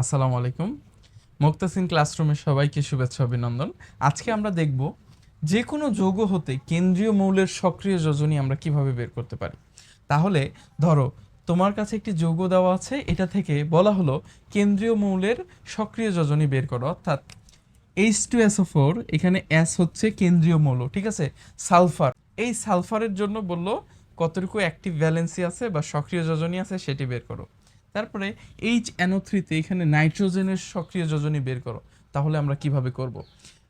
আসসালামু আলাইকুম। মুক্তাসিন ক্লাসরুমের সবাইকে শুভেচ্ছা, অভিনন্দন। আজকে আমরা দেখব যে কোনো যৌগ হতে কেন্দ্রীয় মৌলের সক্রিয় যোজনী আমরা কীভাবে বের করতে পারি। তাহলে ধরো, তোমার কাছে একটি যৌগ দেওয়া আছে, এটা থেকে বলা হলো কেন্দ্রীয় মৌলের সক্রিয় যোজনী বের করো। অর্থাৎ H two S O four এখানে অ্যাস হচ্ছে কেন্দ্রীয় মৌল, ঠিক আছে? সালফার। এই সালফারের জন্য বলল কতটুকু অ্যাক্টিভ ভ্যালেন্সি আছে বা সক্রিয় যোজনী আছে সেটি বের করো। তারপরে এইচ এনও থ্রিতে এখানে নাইট্রোজেনের সক্রিয় যোজনী বের করো। তাহলে আমরা কীভাবে করব?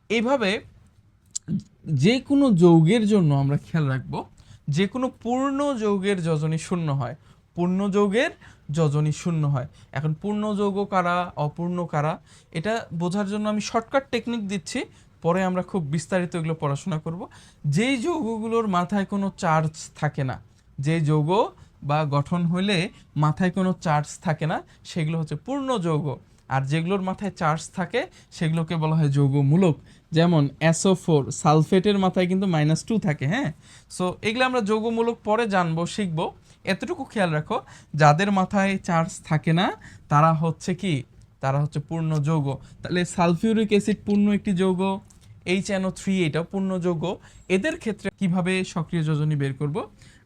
এইভাবে যে কোনো যৌগের জন্য আমরা খেয়াল রাখব যে কোনো পূর্ণ যৌগের যোজনী শূন্য হয়। পূর্ণ যৌগের যোজনী শূন্য হয়। এখন পূর্ণ যৌগ কারা, অপূর্ণ কারা, এটা বোঝার জন্য আমি শর্টকাট টেকনিক দিচ্ছি, পরে আমরা খুব বিস্তারিত এগুলো পড়াশোনা করব। যেই যৌগগুলোর মাথায় কোনো চার্জ থাকে না যে যৌগ বা গঠন হলে মাথায় কোনো চার্জ থাকে না, সেগুলো হচ্ছে পূর্ণ যৌগ। আর যেগুলোর মাথায় চার্জ থাকে, সেগুলোকে বলা হয় যৌগমূলক। যেমন অ্যাসো ফোর সালফেটের মাথায় কিন্তু মাইনাস টু থাকে হ্যাঁ? সো এগুলো আমরা যৌগমূলক পরে জানব, শিখব। এতটুকু খেয়াল রাখো, যাদের মাথায় চার্জ থাকে না, তারা হচ্ছে কি? তারা হচ্ছে পূর্ণ যৌগ। তাহলে সালফিউরিক অ্যাসিড পূর্ণ একটি যৌগ? এইচ থ্রি এটাও পূর্ণ যৌগ এদের ক্ষেত্রে কীভাবে সক্রিয় যোজনী বের করব?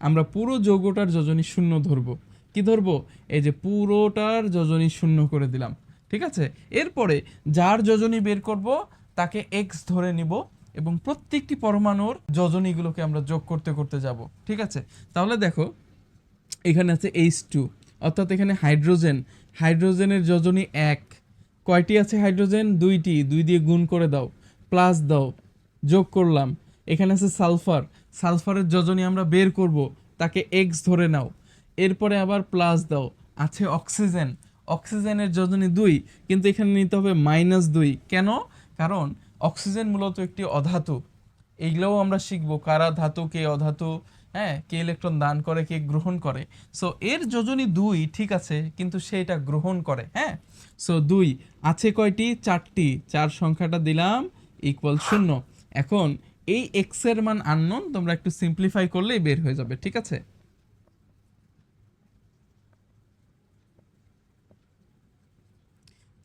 আমরা পুরো যৌগটার যোজনী শূন্য ধরবো। কি ধরবো? এই যে পুরোটার যোজনী শূন্য করে দিলাম। ঠিক আছে? এরপরে যার যোজনী বের করব, তাকে এক্স ধরে নিব এবং প্রত্যেকটি পরমাণুর যোজনীগুলোকে আমরা যোগ করতে করতে যাব। ঠিক আছে? তাহলে দেখো, এখানে আছে এইচ টু অর্থাৎ এখানে হাইড্রোজেন। হাইড্রোজেনের যোজনী এক। কয়টি আছে হাইড্রোজেন? দুইটি। দুই দিয়ে গুণ করে দাও। প্লাস দাও, যোগ করলাম। এখানে আছে সালফার। সালফারের যোজনী আমরা বের করব, তাকে এক্স ধরে নাও। এরপরে আবার প্লাস দাও। আছে অক্সিজেন। অক্সিজেনের যোজনী দুই, কিন্তু এখানে নিতে হবে মাইনাস দুই। কেন? কারণ অক্সিজেন মূলত একটি অধাতু। এইগুলোও আমরা শিখব। কারা ধাতু, কে অধাতু? হ্যাঁ কে ইলেকট্রন দান করে, কে গ্রহণ করে। সো এর যোজনী দুই ঠিক আছে, কিন্তু সে এটা গ্রহণ করে। হ্যাঁ? সো দুই। আছে কয়টি? চারটি। চার সংখ্যাটা দিলাম। ইকুয়াল শূন্য। এখন এই এক্সের মান আননোন তোমরা একটু সিম্পলিফাই করলেই বের হয়ে যাবে, ঠিক আছে?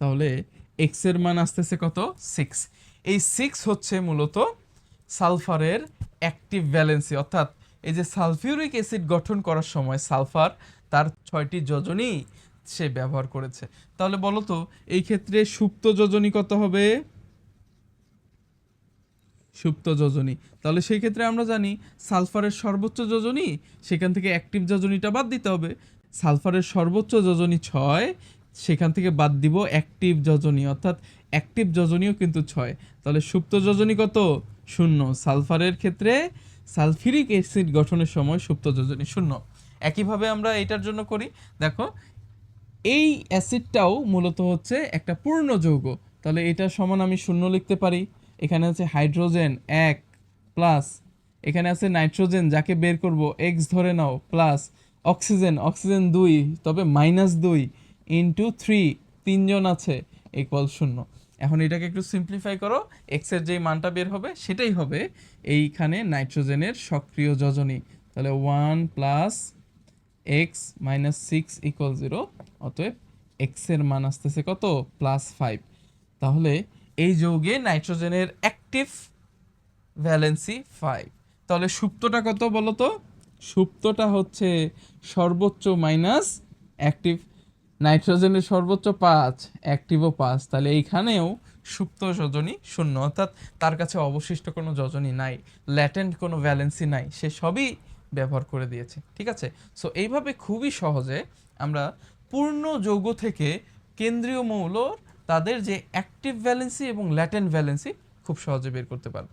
তাহলে এক্সের মান আসতেছে কত? সিক্স এই সিক্স হচ্ছে মূলত সালফারের অ্যাক্টিভ ভ্যালেন্সি অর্থাৎ এই যে সালফিউরিক অ্যাসিড গঠন করার সময় সালফার তার ছয়টি যোজনী সে ব্যবহার করেছে। তাহলে বলো তো, এই ক্ষেত্রে সুপ্ত যোজনী কত হবে? সুপ্ত যোজনী। তাহলে সেই ক্ষেত্রে আমরা জানি সালফারের সর্বোচ্চ যোজনী, সেখান থেকে অ্যাক্টিভ যোজনীটা বাদ দিতে হবে। সালফারের সর্বোচ্চ যোজনী ছয়, সেখান থেকে বাদ দিব অ্যাক্টিভ যোজনী, অর্থাৎ অ্যাক্টিভ যোজনীও কিন্তু ছয়। তাহলে সুপ্ত যোজনী কত? শূন্য। সালফারের ক্ষেত্রে সালফিরিক অ্যাসিড গঠনের সময় সুপ্ত যোজনী শূন্য। একইভাবে আমরা এটার জন্য করি, দেখো, এই অ্যাসিডটাও মূলত হচ্ছে একটা পূর্ণ যৌগ তাহলে এটা সমান আমি শূন্য লিখতে পারি। এখানে আছে হাইড্রোজেন এক প্লাস, এখানে আছে নাইট্রোজেন, যাকে বের করব এক্স ধরে নাও, প্লাস, অক্সিজেন অক্সিজেন দুই, তবে মাইনাস দুই ইন্টু থ্রি তিনজন আছে ইকুয়াল শূন্য। এখন এটাকে একটু সিম্পলিফাই করো এক্সের যেই মানটা বের হবে, সেটাই হবে এইখানে নাইট্রোজেনের সক্রিয় যোজনী। তাহলে one plus X minus six equal zero অতএব এক্সের মান আসতেছে কত? প্লাস ফাইভ তাহলে এই যৌগে নাইট্রোজেনের অ্যাক্টিভ ভ্যালেন্সি ফাইভ তাহলে সুপ্তটা কত বলো তো সুপ্তটা হচ্ছে সর্বোচ্চ মাইনাস অ্যাক্টিভ নাইট্রোজেনের সর্বোচ্চ পাঁচ অ্যাক্টিভও পাঁচ। তাহলে এইখানেও সুপ্ত যোজনী শূন্য। অর্থাৎ তার কাছে অবশিষ্ট কোনো যোজনী নাই ল্যাটেন্ট কোনো ভ্যালেন্সি নাই, সে সবই ব্যবহার করে দিয়েছে, ঠিক আছে? সো এইভাবে খুবই সহজে আমরা পূর্ণ যৌগ থেকে কেন্দ্রীয় মৌল তাদের যে অ্যাক্টিভ ভ্যালেন্সি এবং ল্যাটেন্ট ভ্যালেন্সি খুব সহজে বের করতে পারব।